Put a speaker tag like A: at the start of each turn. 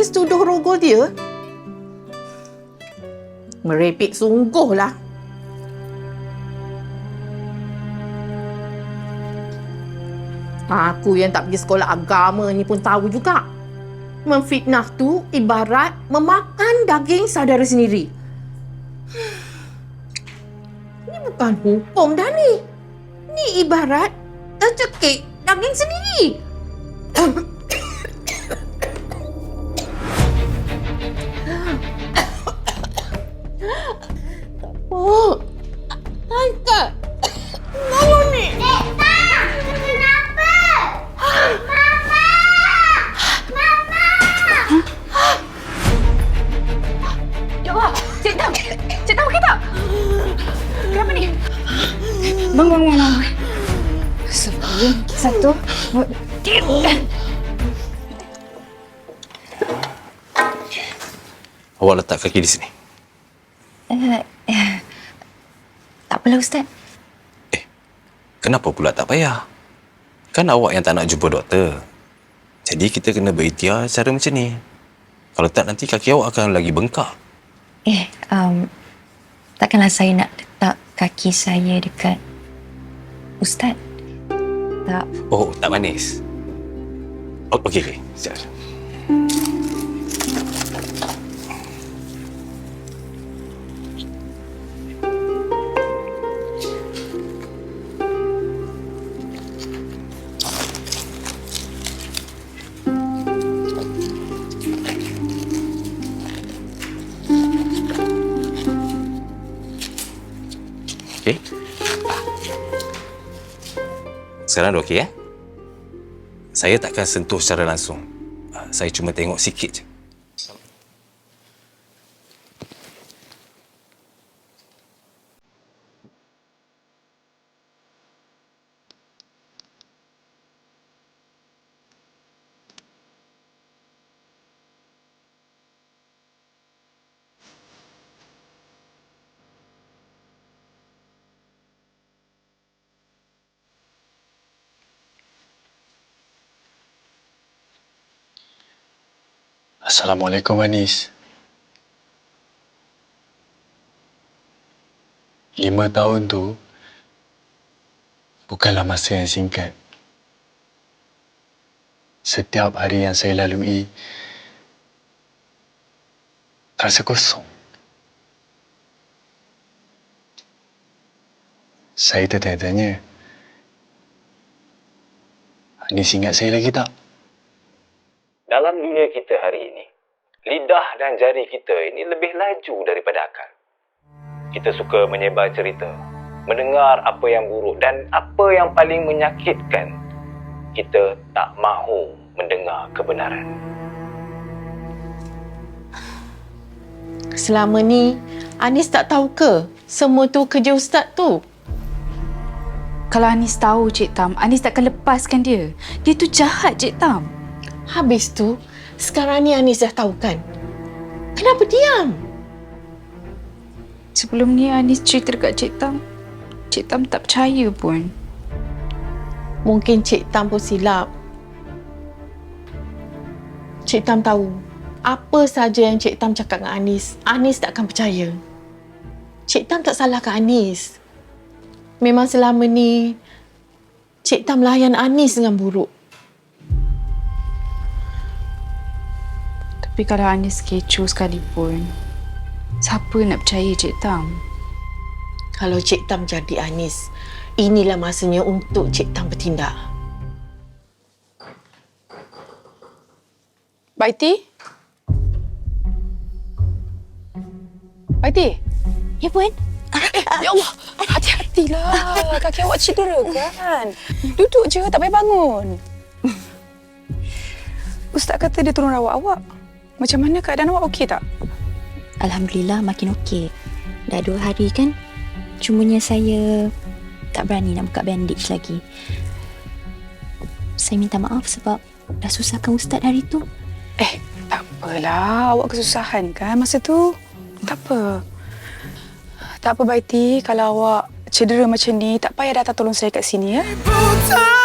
A: Anis tuduh rogol dia? Merepek sungguh lah. Aku yang tak pergi sekolah agama ni pun tahu juga. Memfitnah tu ibarat memakan daging saudara sendiri. Ni bukan hukum dah ni. Ni ibarat tercekik daging sendiri.
B: Bang, bang, bang, bang. Sebelum satu.
C: Awak letak kaki di sini.
B: Uh, uh, tak apalah Ustaz.
C: Kenapa pula tak payah? Kan awak yang tak nak jumpa doktor. Jadi kita kena berikhtiar cara macam ni. Kalau tak nanti kaki awak akan lagi bengkak.
B: Eh, um, takkanlah saya nak letak kaki saya dekat Ustaz. Tak.
C: Oh, tak manis. Oh, okey, okey. Sekejap. Okey. Sekarang dah okey eh? Saya takkan sentuh secara langsung. Ah, Saya cuma tengok sikit je.
D: Assalamualaikum Anis. Lima tahun tu bukanlah masa yang singkat. Setiap hari yang saya lalui terasa kosong. Saya tertanya-tanya, Anis ingat saya lagi tak?
C: Dalam dunia kita hari ini, lidah dan jari kita ini lebih laju daripada akal. Kita suka menyebar cerita, mendengar apa yang buruk dan apa yang paling menyakitkan, kita tak mahu mendengar kebenaran.
A: Selama ni, Anis tak tahu ke semua tu kerja Ustaz tu?
E: Kalau Anis tahu Cik Tam, Anis takkan lepaskan dia. Dia tu jahat Cik Tam.
A: Habis tu, sekarang ni Anis dah tahu kan? Kenapa diam?
E: Sebelum ni Anis cerita dekat Cik Tam. Cik Tam tak percaya pun.
A: Mungkin Cik Tam pun silap. Cik Tam tahu apa saja yang Cik Tam cakap dengan Anis, Anis tak akan percaya. Cik Tam tak salahkan Anis. Memang selama ni Cik Tam layan Anis dengan buruk.
E: Tapi kalau Anis kecoh sekalipun, siapa nak percaya Cik Tam?
A: Kalau Cik Tam jadi Anis, inilah masanya untuk Cik Tam bertindak.
E: Baiti? Baiti?
B: Ya pun.
E: Ya Allah, hati-hatilah. Kaki awak cedera kan? Duduk je, tak payah bangun. Ustaz kata dia tolong rawat awak. Macam mana keadaan awak okey tak?
B: Alhamdulillah makin okey. Dah dua hari kan. Cumanya saya tak berani nak buka bandage lagi. Saya minta maaf sebab dah susahkan Ustaz hari tu.
E: Eh, tak apalah. Awak kesusahan kan masa tu. Tak apa. Tak apa, Baiti. Kalau awak cedera macam ni, tak payah datang tolong saya kat sini, ya?
F: Buta